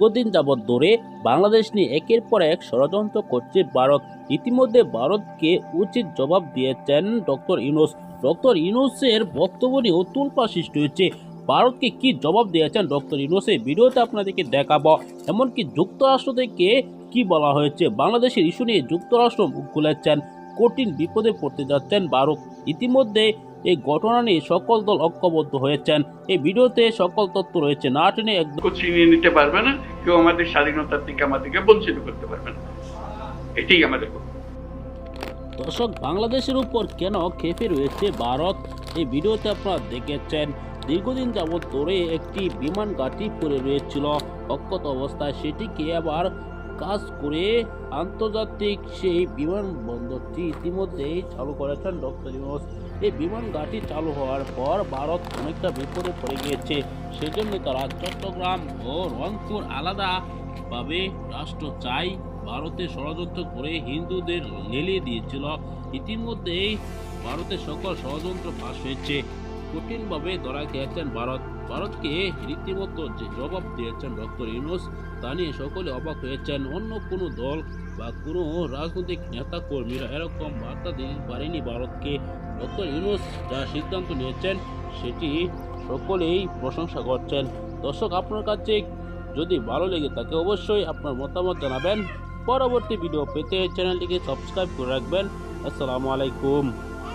দীর্ঘদিন যাবৎ ধরে বাংলাদেশ নিয়ে একের পর এক ষড়যন্ত্র করছে ভারত। ইতিমধ্যে ভারতকে উচিত জবাব দিয়েছেন ডক্টর ইউনুস। ডক্টর ইউনুসের বক্তব্য নিয়ে তুলপা সৃষ্টি হয়েছে। ভারতকে কি জবাব দিয়েছেন ডক্টর ইউনুস এই ভিডিওতে আপনাদেরকে দেখাবো। এমনকি যুক্তরাষ্ট্র থেকে কি বলা হয়েছে? বাংলাদেশের ইস্যু নিয়ে যুক্তরাষ্ট্র মুখ খুলেছেন। কঠিন বিপদে পড়তে যাচ্ছেন ভারত। ইতিমধ্যে এই ঘটনা নিয়ে সকল দল ঐক্যবদ্ধ হয়েছেন। এই ভিডিওতে সকল তথ্য রয়েছে। না টেনে একদম ছিনিয়ে নিতে পারবে না কেউ আমাদের স্বাধীনতার থেকে আমাদেরকে বঞ্চিত করতে পারবে না। এটাই আমাদের দর্শক বাংলাদেশের উপর কেন খেপে রয়েছে ভারত? এই ভিডিওতে আপনারা দেখেছেন দীর্ঘদিন যাবৎ ধরে একটি বিমান ঘাঁটি পড়ে রয়েছিল। অক্ষত অবস্থায় সেটিকে আবার কাজ করে আন্তর্জাতিক সেই বিমানবন্দরটি ইতিমধ্যেই চালু করেছেন ডক্টর ইউনুস। এই বিমান ঘাঁটি চালু হওয়ার পর ভারত অনেকটা বিপদে পড়ে গিয়েছে। সেজন্য তারা চট্টগ্রাম ও রংপুর আলাদাভাবে রাষ্ট্র চাই, ভারতে ষড়যন্ত্র করে হিন্দুদের লেলিয়ে দিয়েছিল। ইতিমধ্যেই ভারতের সকল ষড়যন্ত্র ফাঁস হয়েছে। কঠিনভাবে ধরা খেয়েছেন ভারত। ভারতকে রীতিমতো যে জবাব দিয়েছেন ডক্টর ইউনুস, তা নিয়ে সকলে অবাক হয়েছেন। অন্য কোনো দল বা কোনো রাজনৈতিক নেতা কর্মীরা এরকম বার্তা দিতে পারেনি ভারতকে। ডক্টর ইউনুস যা সিদ্ধান্ত নিয়েছেন, সেটি সকলেই প্রশংসা করছেন। দর্শক, আপনার কাছে যদি ভালো লেগে থাকে, অবশ্যই আপনার মতামত জানাবেন। পরবর্তী ভিডিও পেতে চ্যানেলটিকে সাবস্ক্রাইব করে রাখবেন। আসসালামু আলাইকুম।